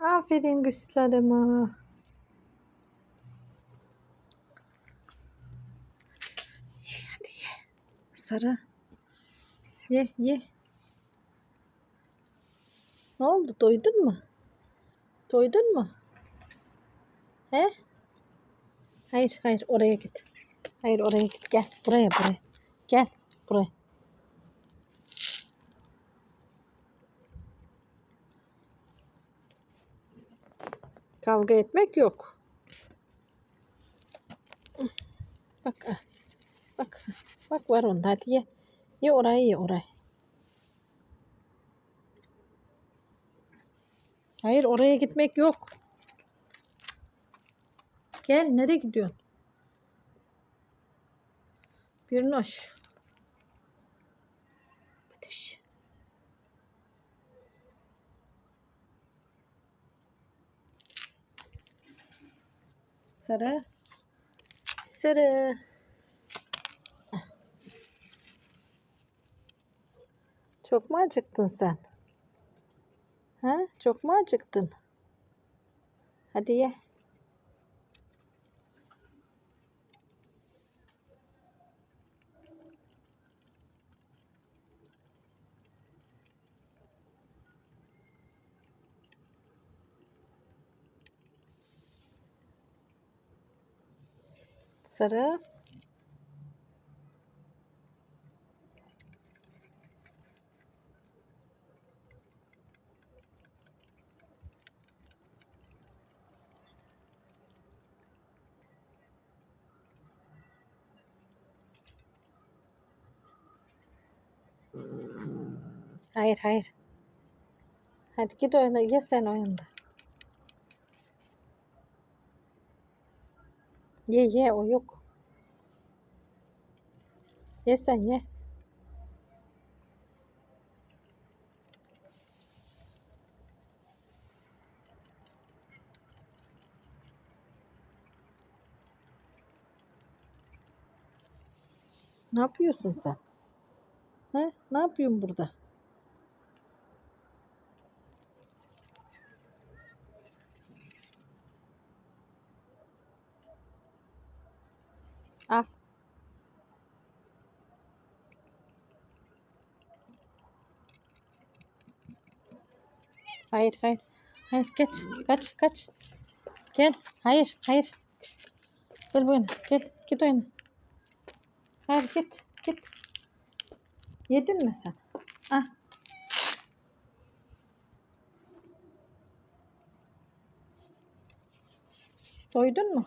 Aferin kızlarıma. Ye hadi ye. Sarı. Ye ye. Ne oldu? Doydun mu? Doydun mu? He? Hayır hayır oraya git. Hayır oraya git. Gel buraya buraya. Gel buraya. Kavga etmek yok. Bak ah, bak bak var onda hadi ye. Ye orayı ye orayı. Hayır oraya gitmek yok. Gel nereye gidiyorsun? Bir noş. Sarı. Sarı. Çok mu acıktın sen? Ha? Çok mu acıktın? Hadi ye. Sarı. Hayır hayır. Hadi git oyna. Ye sen oyunda. Ye ye o yok. Ye sen ye. Ne yapıyorsun sen? He? Ne yapıyorsun burada? Al. Hayır, hayır. Hayır, geç. Kaç, kaç. Gel. Hayır, hayır. Şişt. Gel bu yana. Gel. Git oyna. Hayır, git. Git. Yedin mi sen? Ah. Doydun mu?